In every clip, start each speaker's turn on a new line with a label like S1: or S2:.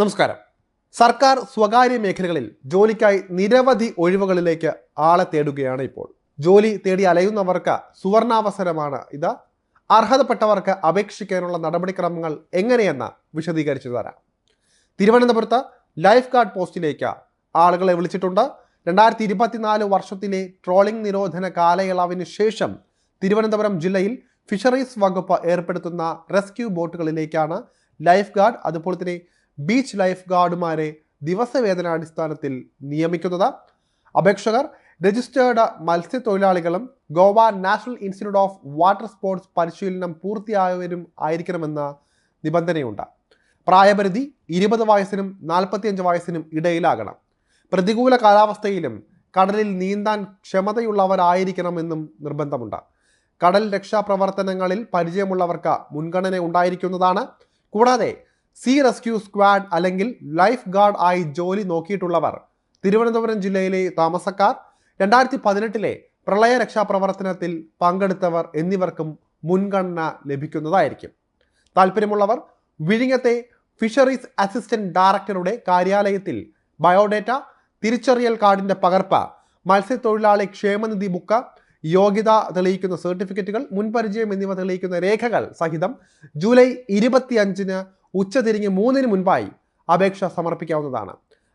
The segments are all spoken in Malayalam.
S1: നമസ്കാരം. സർക്കാർ സ്വകാര്യ മേഖലകളിൽ ജോലിക്കായി നിരവധി ഒഴിവുകളിലേക്ക് ആളെ തേടുകയാണ് ഇപ്പോൾ. ജോലി തേടി അലയുന്നവർക്ക് സുവർണാവസരമാണ് ഇത്. അർഹതപ്പെട്ടവർക്ക് അപേക്ഷിക്കാനുള്ള നടപടിക്രമങ്ങൾ എങ്ങനെയെന്ന് വിശദീകരിച്ചു തരാം. തിരുവനന്തപുരത്ത് ലൈഫ് ഗാർഡ് പോസ്റ്റിലേക്ക് ആളുകളെ വിളിച്ചിട്ടുണ്ട്. രണ്ടായിരത്തി ഇരുപത്തിനാല് വർഷത്തിലെ ട്രോളിംഗ് നിരോധന കാലയളവിന് ശേഷം തിരുവനന്തപുരം ജില്ലയിൽ ഫിഷറീസ് വകുപ്പ് ഏർപ്പെടുത്തുന്ന റെസ്ക്യൂ ബോട്ടുകളിലേക്കാണ് ലൈഫ് ഗാർഡ്. അതുപോലെ തന്നെ ബീച്ച് ലൈഫ് ഗാർഡുമാരെ ദിവസവേതനാടിസ്ഥാനത്തിൽ നിയമിക്കുന്നത്. അപേക്ഷകർ registered മത്സ്യത്തൊഴിലാളികളും Goa National Institute of Water Sports പരിശീലനം പൂർത്തിയായവരും ആയിരിക്കണമെന്ന നിബന്ധനയുണ്ട്. പ്രായപരിധി ഇരുപത് വയസ്സിനും നാൽപ്പത്തിയഞ്ച് വയസ്സിനും ഇടയിലാകണം. പ്രതികൂല കാലാവസ്ഥയിലും കടലിൽ നീന്താൻ ക്ഷമതയുള്ളവരായിരിക്കണമെന്നും നിർബന്ധമുണ്ട്. കടൽ രക്ഷാപ്രവർത്തനങ്ങളിൽ പരിചയമുള്ളവർക്ക് മുൻഗണന ഉണ്ടായിരിക്കുന്നതാണ്. കൂടാതെ സീ റെസ്ക്യൂ സ്ക്വാഡ് അല്ലെങ്കിൽ ലൈഫ് ഗാർഡ് ആയി ജോലി നോക്കിയിട്ടുള്ളവർ തിരുവനന്തപുരം ജില്ലയിലെ താമസക്കാർ രണ്ടായിരത്തി പതിനെട്ടിലെ പ്രളയ രക്ഷാപ്രവർത്തനത്തിൽ പങ്കെടുത്തവർ എന്നിവർക്കും മുൻഗണന ലഭിക്കുന്നതായിരിക്കും. താല്പര്യമുള്ളവർ വിഴിഞ്ഞത്തെ ഫിഷറീസ് അസിസ്റ്റന്റ് ഡയറക്ടറുടെ കാര്യാലയത്തിൽ ബയോഡേറ്റ തിരിച്ചറിയൽ കാർഡിന്റെ പകർപ്പ് മത്സ്യത്തൊഴിലാളി ക്ഷേമനിധി ബുക്ക് യോഗ്യത തെളിയിക്കുന്ന സർട്ടിഫിക്കറ്റുകൾ മുൻപരിചയം എന്നിവ തെളിയിക്കുന്ന രേഖകൾ സഹിതം ജൂലൈ ഇരുപത്തിയഞ്ചിന് ഉച്ചതിരിഞ്ഞ് മൂന്നിന് മുൻപായി അപേക്ഷ സമർപ്പിക്കാവുന്നതാണ്.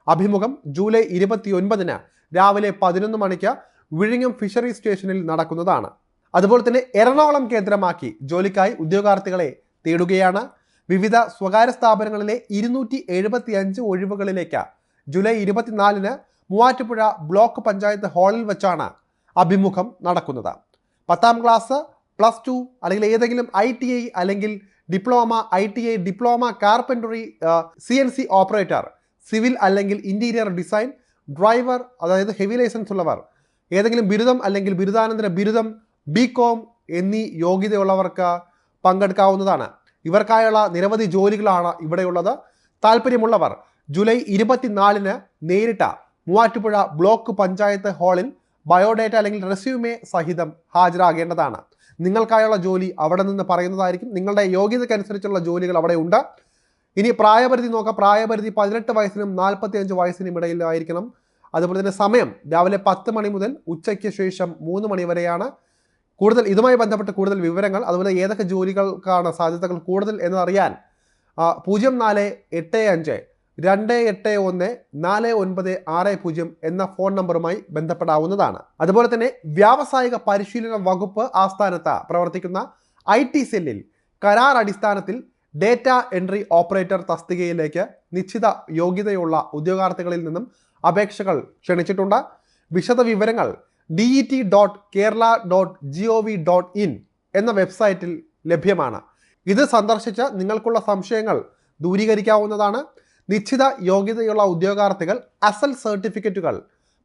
S1: അഭിമുഖം ജൂലൈ ഇരുപത്തിയൊൻപതിന് രാവിലെ പതിനൊന്ന് മണിക്ക് വിഴിഞ്ഞം ഫിഷറി സ്റ്റേഷനിൽ നടക്കുന്നതാണ്. അതുപോലെ തന്നെ എറണാകുളം കേന്ദ്രമാക്കി ജോലിക്കായി ഉദ്യോഗാർത്ഥികളെ തേടുകയാണ്. വിവിധ സ്വകാര്യ സ്ഥാപനങ്ങളിലെ ഇരുന്നൂറ്റി എഴുപത്തി അഞ്ച് ഒഴിവുകളിലേക്ക് ജൂലൈ ഇരുപത്തിനാലിന് മൂവാറ്റുപുഴ ബ്ലോക്ക് പഞ്ചായത്ത് ഹാളിൽ വെച്ചാണ് അഭിമുഖം നടക്കുന്നത്. പത്താം ക്ലാസ് പ്ലസ് ടു അല്ലെങ്കിൽ ഏതെങ്കിലും ഐ അല്ലെങ്കിൽ diploma I T I diploma carpentry C N C operator civil അല്ലെങ്കിൽ ഇന്റീരിയർ ഡിസൈൻ ഡ്രൈവർ അതായത് ഹെവി ലൈസൻസ് ഉള്ളവർ ഏതെങ്കിലും ബിരുദം അല്ലെങ്കിൽ ബിരുദാനന്തര ബിരുദം ബി കോം എന്നീ യോഗ്യതയുള്ളവർക്ക് പങ്കെടുക്കാവുന്നതാണ്. ഇവർക്കായുള്ള നിരവധി ജോലികളാണ് ഇവിടെയുള്ളത്. താല്പര്യമുള്ളവർ ജൂലൈ ഇരുപത്തിനാലിന് നേരിട്ട മൂവാറ്റുപുഴ ബ്ലോക്ക് പഞ്ചായത്ത് ഹാളിൽ ബയോഡേറ്റ അല്ലെങ്കിൽ റെസ്യൂമേ സഹിതം ഹാജരാകേണ്ടതാണ്. നിങ്ങൾക്കായുള്ള ജോലി അവിടെ നിന്ന് പറയുന്നതായിരിക്കും. നിങ്ങളുടെ യോഗ്യതയ്ക്കനുസരിച്ചുള്ള ജോലികൾ അവിടെ ഉണ്ട്. ഇനി പ്രായപരിധി നോക്കാം. പ്രായപരിധി പതിനെട്ട് വയസ്സിനും നാൽപ്പത്തി അഞ്ച് വയസ്സിനും ഇടയിലായിരിക്കണം അതുപോലെ തന്നെ സമയം രാവിലെ പത്ത് മണി മുതൽ ഉച്ചയ്ക്ക് ശേഷം മൂന്ന് മണി വരെയാണ്. കൂടുതൽ ഇതുമായി ബന്ധപ്പെട്ട് കൂടുതൽ വിവരങ്ങൾ അതുപോലെ ഏതൊക്കെ ജോലികൾക്കാണ് സാധ്യതകൾ കൂടുതൽ എന്നറിയാൻ പൂജ്യം നാല് എട്ട് അഞ്ച് രണ്ട് എട്ട് ഒന്ന് നാല് ഒൻപത് ആറ് പൂജ്യം എന്ന ഫോൺ നമ്പറുമായി ബന്ധപ്പെടാവുന്നതാണ്. അതുപോലെ തന്നെ വ്യാവസായിക പരിശീലന വകുപ്പ് ആസ്ഥാനത്ത് പ്രവർത്തിക്കുന്ന ഐ ടി സെല്ലിൽ കരാർ അടിസ്ഥാനത്തിൽ ഡേറ്റ എൻട്രി ഓപ്പറേറ്റർ തസ്തികയിലേക്ക് നിശ്ചിത യോഗ്യതയുള്ള ഉദ്യോഗാർത്ഥികളിൽ നിന്നും അപേക്ഷകൾ ക്ഷണിച്ചിട്ടുണ്ട്. വിശദ വിവരങ്ങൾ D E T dot Kerala dot G O V dot in എന്ന വെബ്സൈറ്റിൽ ലഭ്യമാണ്. ഇത് സന്ദർശിച്ച് നിങ്ങൾക്കുള്ള സംശയങ്ങൾ ദൂരീകരിക്കാവുന്നതാണ്. നിശ്ചിത യോഗ്യതയുള്ള ഉദ്യോഗാർത്ഥികൾ അസൽ സർട്ടിഫിക്കറ്റുകൾ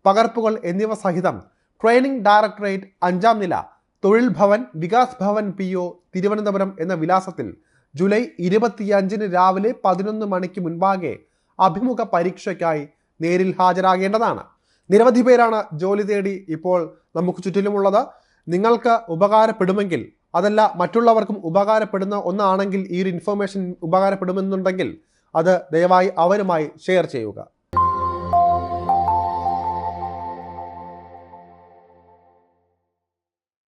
S1: പകർപ്പുകൾ എന്നിവ സഹിതം ട്രെയിനിംഗ് ഡയറക്ടറേറ്റ് അഞ്ചാം നില തൊഴിൽ ഭവൻ വികാസ് ഭവൻ പി ഒ തിരുവനന്തപുരം എന്ന വിലാസത്തിൽ ജൂലൈ ഇരുപത്തിയഞ്ചിന് രാവിലെ പതിനൊന്ന് മണിക്ക് മുൻപാകെ അഭിമുഖ പരീക്ഷയ്ക്കായി നേരിൽ ഹാജരാകേണ്ടതാണ്. നിരവധി പേരാണ് ജോലി തേടി ഇപ്പോൾ നമുക്ക് ചുറ്റിലുമുള്ളത്. നിങ്ങൾക്ക് ഉപകാരപ്പെടുമെങ്കിൽ അതല്ല മറ്റുള്ളവർക്കും ഉപകാരപ്പെടുന്ന ഒന്നാണെങ്കിൽ ഈ ഒരു ഇൻഫർമേഷൻ ഉപകാരപ്പെടുമെന്നുണ്ടെങ്കിൽ അത് ദയവായി അവരുമായി ഷെയർ ചെയ്യുക.